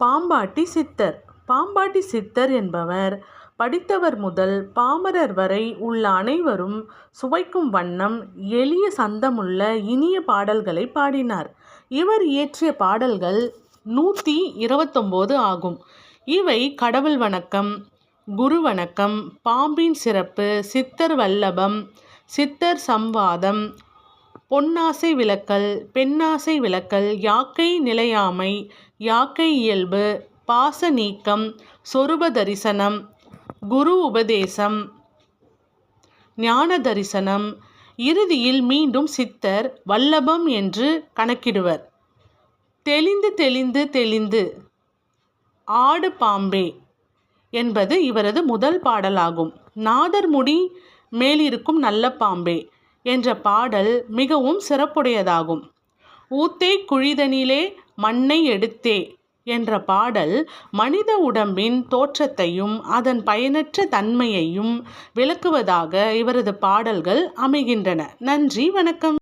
பாம்பாட்டி சித்தர் பாம்பாட்டி சித்தர் என்பவர் படித்தவர் முதல் பாமரர் வரை உள்ள அனைவரும் சுவைக்கும் வண்ணம் எளிய சந்தமுள்ள இனிய பாடல்களை பாடினார். இவர் இயற்றிய பாடல்கள் நூற்றி இருபத்தொம்போது ஆகும். இவை கடவுள் வணக்கம், குரு வணக்கம், பாம்பின் சிறப்பு, சித்தர் வல்லபம், சித்தர் சம்வாதம், பொன்னாசை விளக்கல் பெண்ணாசை விளக்கல் யாக்கை நிலையாமை, யாக்கை இயல்பு, பாச நீக்கம், சொரூப தரிசனம், குரு உபதேசம், ஞான தரிசனம், இறுதியில் மீண்டும் சித்தர் வல்லபம் என்று கணக்கிடுவர். தெளிந்து தெளிந்து தெளிந்து ஆடு பாம்பே என்பது இவரது முதல் பாடலாகும். நாதர்முடி மேலிருக்கும் நல்ல பாம்பே என்ற பாடல் மிகவும் சிறப்புடையதாகும். ஊத்தே குழிதனிலே மண்ணை எடுத்தே என்ற பாடல் மனித உடம்பின் தோற்றத்தையும் அதன் பயனற்ற தன்மையையும் விளக்குவதாக இவரது பாடல்கள் அமைகின்றன. நன்றி வணக்கம்.